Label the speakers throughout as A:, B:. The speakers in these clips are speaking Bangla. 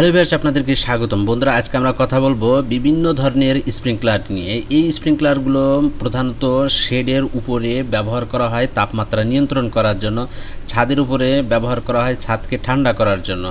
A: হ্যালো ভিউয়ার্স, আপনাদেরকে স্বাগতম। বন্ধুরা, আজকে আমরা কথা বলব বিভিন্ন ধরনের স্প্রিংকলার নিয়ে। এই স্প্রিংকলারগুলো প্রধানত শেডের উপরে ব্যবহার করা হয় তাপমাত্রা নিয়ন্ত্রণ করার জন্য, ছাদের উপরে ব্যবহার করা হয় ছাদকে ঠান্ডা করার জন্য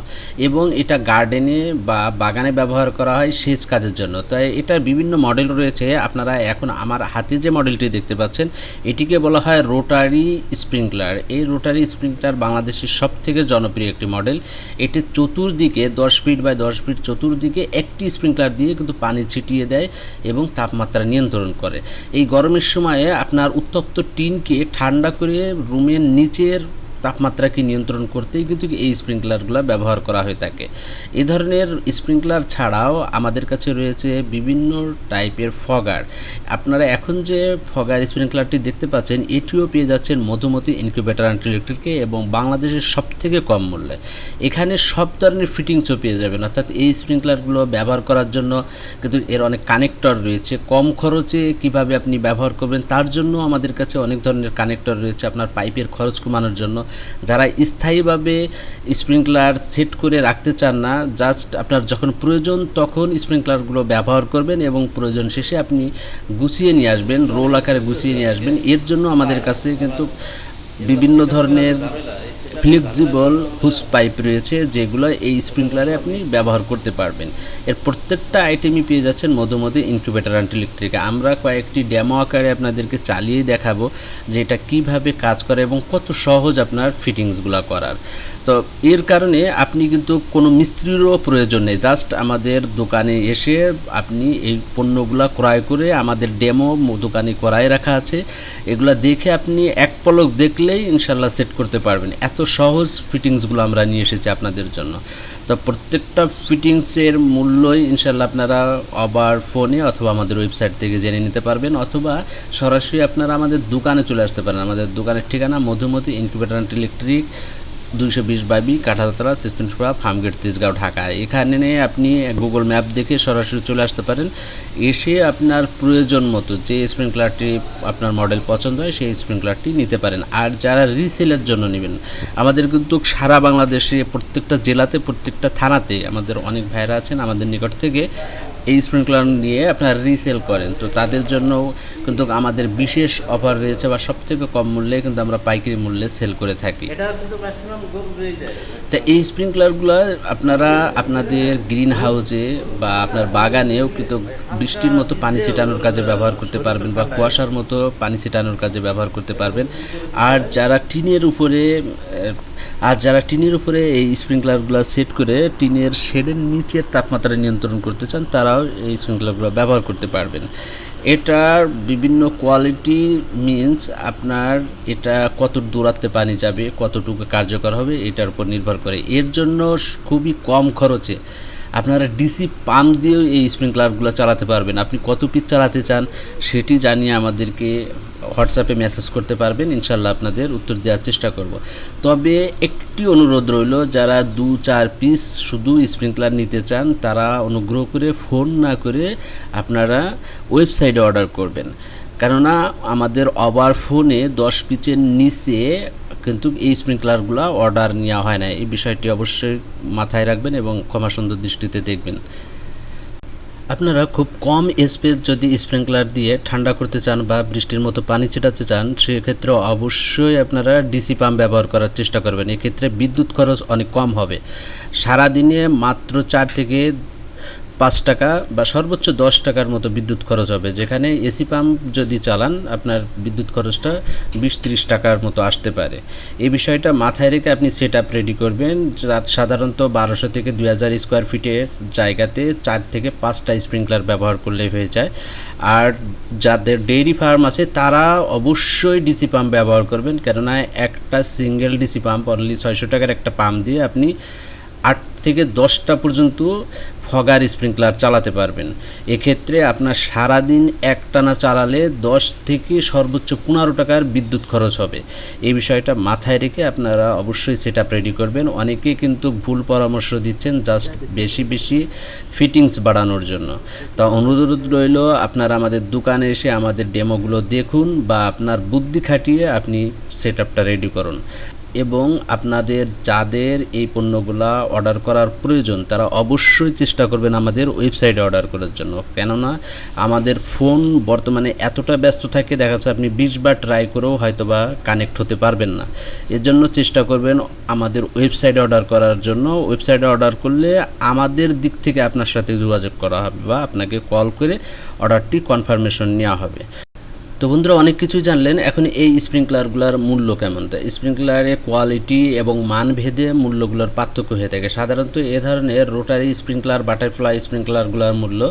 A: এবং এটা গার্ডেনে বা বাগানে ব্যবহার করা হয় সেচ কাজের জন্য। তাই এটার বিভিন্ন মডেল রয়েছে। আপনারা এখন আমার হাতে যে মডেলটি দেখতে পাচ্ছেন, এটিকে বলা হয় রোটারি স্প্রিংকলার। এই রোটারি স্প্রিংকলার বাংলাদেশের সব থেকে জনপ্রিয় একটি মডেল। এটি চতুর্দিকে দশ ফিট বাই দশ ফিট চতুর্দিকে একটি স্প্রিংকলার দিয়ে কিন্তু পানি ছিটিয়ে দেয় এবং তাপমাত্রা নিয়ন্ত্রণ করে। এই গরমের সময়ে আপনার উত্তপ্ত টিনকে ঠান্ডা করে রুমের নিচের তাপমাত্রাকে নিয়ন্ত্রণ করতেই কিন্তু এই স্প্রিংকলারগুলো ব্যবহার করা হয়ে থাকে। এই ধরনের স্প্রিংকলার ছাড়াও আমাদের কাছে রয়েছে বিভিন্ন টাইপের ফগার। আপনারা এখন যে ফগার স্প্রিংকলারটি দেখতে পাচ্ছেন, এটিও পেয়ে যাচ্ছেন মধুমতি ইনকিউবেটার অ্যান্ড ইলেকট্রিকে এবং বাংলাদেশের সব থেকে কম মূল্যে। এখানে সব ধরনের ফিটিংসও পেয়ে যাবেন, অর্থাৎ এই স্প্রিংকলারগুলো ব্যবহার করার জন্য কিন্তু এর অনেক কানেক্টর রয়েছে। কম খরচে কীভাবে আপনি ব্যবহার করবেন, তার জন্য আমাদের কাছে অনেক ধরনের কানেক্টর রয়েছে আপনার পাইপের খরচ কমানোর জন্য। যারা স্থায়ীভাবে স্প্রিংকলার সেট করে রাখতে চান না জাস্ট আপনার যখন প্রয়োজন তখন স্প্রিংকলারগুলো ব্যবহার করবেন এবং প্রয়োজন শেষে আপনি গুছিয়ে নিয়ে আসবেন, রোল আকারে গুছিয়ে নিয়ে আসবেন। এর জন্য আমাদের কাছে কিন্তু বিভিন্ন ধরনের ফ্লেক্সিবল হুস পাইপ রয়েছে, যেগুলো এই স্প্রিংকলারে আপনি ব্যবহার করতে পারবেন। এর প্রত্যেকটা আইটেমই পেয়ে যাচ্ছেন মধুমতি ইনকিউবেটার ইলেকট্রিকে আমরা কয়েকটি ড্যামো আকারে আপনাদেরকে চালিয়ে দেখাবো যে এটা কীভাবে কাজ করে এবং কত সহজ আপনার ফিটিংসগুলো করার। তো এর কারণে আপনি কিন্তু কোনো মিস্ত্রিরও প্রয়োজন নেই। জাস্ট আমাদের দোকানে এসে আপনি এই পণ্যগুলো ক্রয় করে আমাদের ডেমো দোকানে করাই রাখা আছে। এগুলো দেখে আপনি এক পলক দেখলেই ইনশাল্লাহ সেট করতে পারবেন। এত সহজ ফিটিংসগুলো আমরা নিয়ে এসেছি আপনাদের জন্য। তো প্রত্যেকটা ফিটিংসের মূল্যই ইনশাল্লাহ আপনারা আবার ফোনে অথবা আমাদের ওয়েবসাইট থেকে জেনে নিতে পারবেন অথবা সরাসরি আপনারা আমাদের দোকানে চলে আসতে পারেন। আমাদের দোকানের ঠিকানা মধুমতি ইনকিউবেটার ইলেকট্রিক দুইশো বিশ বাইবি কাঁঠালতলা তেজপুরা ফার্মগেট, তেজগাঁও, ঢাকা। এখানে আপনি গুগল ম্যাপ দেখে সরাসরি চলে আসতে পারেন। এসে আপনার প্রয়োজন মতো যে স্প্রিংকলারটি আপনার মডেল পছন্দ হয়, সেই স্প্রিংকলারটি নিতে পারেন। আর যারা রিসেলের জন্য নেবেন, আমাদের কিন্তু সারা বাংলাদেশে প্রত্যেকটা জেলাতে, প্রত্যেকটা থানাতে আমাদের অনেক ভাইরা আছেন আমাদের নিকট থেকে এই স্প্রিংকলার নিয়ে আপনারা রিসেল করেন। তো তাদের জন্য কিন্তু আমাদের বিশেষ অফার রয়েছে বা সব থেকে কম মূল্যে কিন্তু আমরা পাইকারি মূল্যে সেল করে থাকি। তা এই স্প্রিংকলারগুলো আপনারা আপনাদের গ্রিন হাউসে বা আপনার বাগানেও কিন্তু বৃষ্টির মতো পানি ছিটানোর কাজে ব্যবহার করতে পারবেন বা কুয়াশার মতো পানি ছিটানোর কাজে ব্যবহার করতে পারবেন। আর যারা টিনের উপরে আর যারা টিনের উপরে এই স্প্রিংকলারগুলো সেট করে টিনের শেডের নিচের তাপমাত্রা নিয়ন্ত্রণ করতে চান তারাও এই স্প্রিংকলারগুলো ব্যবহার করতে পারবেন। এটার বিভিন্ন কোয়ালিটি মিন্স আপনার এটা কত দূরাত্বে পানি যাবে, কতটুকু কার্যকর হবে, এটার উপর নির্ভর করে। এর জন্য খুবই কম খরচে আপনারা ডিসি পাম্প দিয়েও এই স্প্রিংকলারগুলো চালাতে পারবেন। আপনি কত পিস চালাতে চান সেটি জানিয়ে আমাদেরকে হোয়াটসঅ্যাপে মেসেজ করতে পারবেন। ইনশাল্লাহ আপনাদের উত্তর দেওয়ার চেষ্টা করব। তবে একটি অনুরোধ রইল, যারা দু চার পিস শুধু স্প্রিংকলার নিতে চান, তারা অনুগ্রহ করে ফোন না করে আপনারা ওয়েবসাইটে অর্ডার করবেন। কেননা আমাদের আবার ফোনে দশ পিচের নিচে কিন্তু এই স্প্রিংকলারগুলো অর্ডার নেওয়া হয় না। এই বিষয়টি অবশ্যই মাথায় রাখবেন এবং ক্ষমা সুন্দর দৃষ্টিতে দেখবেন। আপনারা খুব কম স্পেস যদি স্প্রিংকলার দিয়ে ঠান্ডা করতে চান বা বৃষ্টির মতো পানি ছিটাতে চান, সেক্ষেত্রে অবশ্যই আপনারা ডিসি পাম্প ব্যবহার করার চেষ্টা করবেন। এক্ষেত্রে বিদ্যুৎ খরচ অনেক কম হবে। সারাদিনে মাত্র চার থেকে পাঁচ টাকা বা সর্বোচ্চ দশ টাকার মতো বিদ্যুৎ খরচ হবে। যেখানে এসি পাম্প যদি চালান, আপনার বিদ্যুৎ খরচটা বিশ ত্রিশ টাকার মতো আসতে পারে। এই বিষয়টা মাথায় রেখে আপনি সেট আপ রেডি করবেন সাধারণত বারোশো থেকে দুই হাজার স্কোয়ার ফিটের জায়গাতে চার থেকে পাঁচটা স্প্রিংকলার ব্যবহার করলেই হয়ে যায়। আর যাদের ডেইরি ফার্ম আছে, তারা অবশ্যই ডিসি পাম্প ব্যবহার করবেন। কেননা একটা সিঙ্গেল ডিসি পাম্প অনলি ছয়শো টাকার একটা পাম্প দিয়ে আপনি আট থেকে দশটা পর্যন্ত ফগার স্প্রিংকলার চালাতে পারবেন। এক্ষেত্রে আপনার সারাদিন একটানা চালালে দশ থেকে সর্বোচ্চ পনেরো টাকার বিদ্যুৎ খরচ হবে। এই বিষয়টা মাথায় রেখে আপনারা অবশ্যই সেট রেডি করবেন। অনেকে কিন্তু ভুল পরামর্শ দিচ্ছেন জাস্ট বেশি বেশি ফিটিংস বাড়ানোর জন্য। তা অনুরোধ রইল, আপনারা আমাদের দোকানে এসে আমাদের ডেমোগুলো দেখুন বা আপনার বুদ্ধি খাটিয়ে আপনি সেট রেডি করুন। এবং আপনাদের যাদের এই পণ্যগুলা অর্ডার করার প্রয়োজন, তারা অবশ্যই চেষ্টা করবেন আমাদের ওয়েবসাইটে অর্ডার করার জন্য। কেননা, আমাদের ফোন বর্তমানে এতটা ব্যস্ত থাকে, দেখা যাচ্ছে আপনি বিশ বার ট্রাই করেও হয়তোবা কানেক্ট হতে পারবেন না। এর জন্য চেষ্টা করবেন আমাদের ওয়েবসাইটে অর্ডার করার জন্য। ওয়েবসাইটে অর্ডার করলে আমাদের দিক থেকে আপনার সাথে যোগাযোগ করা হবে বা আপনাকে কল করে অর্ডারটি কনফার্মেশন নেওয়া হবে। তো বন্ধুরা অনেক কিছুই জানলেন, এখন এই স্প্রিংকলারগুলোর মূল্য কেমন? তা স্প্রিংকলারের কোয়ালিটি এবং মান ভেদে মূল্যগুলোর পার্থক্য হয়ে থাকে। সাধারণত এ ধরনের রোটারি স্প্রিংকলার বাটারফ্লাই স্প্রিংকলারগুলোর মূল্য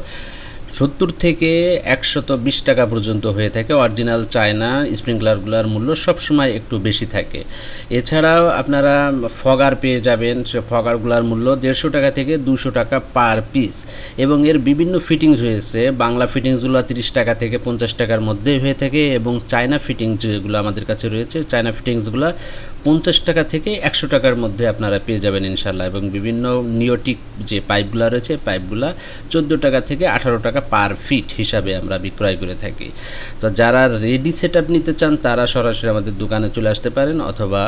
A: সত্তর থেকে একশত বিশ টাকা পর্যন্ত হয়ে থাকে। অরিজিনাল চায়না স্প্রিংকলারগুলোর মূল্য সবসময় একটু বেশি থাকে। এছাড়াও আপনারা ফগার পেয়ে যাবেন। সে ফগারগুলোর মূল্য দেড়শো টাকা থেকে দুশো টাকা পার পিস। এবং এর বিভিন্ন ফিটিংস হয়েছে। বাংলা ফিটিংসগুলো তিরিশ টাকা থেকে পঞ্চাশ টাকার মধ্যে হয়ে থাকে এবং চায়না ফিটিংস যেগুলো আমাদের কাছে রয়েছে, চায়না ফিটিংসগুলো পঞ্চাশ টাকা থেকে একশো টাকার মধ্যে আপনারা পেয়ে যাবেন ইনশাল্লাহ এবং বিভিন্ন নিওটিক যে পাইপগুলো রয়েছে, পাইপগুলো চোদ্দ টাকা থেকে আঠারো টাকা পার ফিট হিসাবে আমরা বিক্রয় করে থাকি। তো যারা রেডি সেট নিতে চান, তারা সরাসরি আমাদের দোকানে চলে আসতে পারেন, অথবা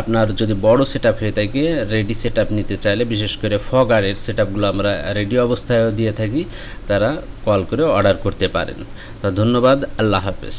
A: আপনার যদি বড় সেট হয়ে থাকে রেডি সেট নিতে চাইলে, বিশেষ করে ফগারের সেট আমরা রেডি অবস্থায়ও দিয়ে থাকি, তারা কল করে অর্ডার করতে পারেন। তো ধন্যবাদ, আল্লাহ হাফেজ।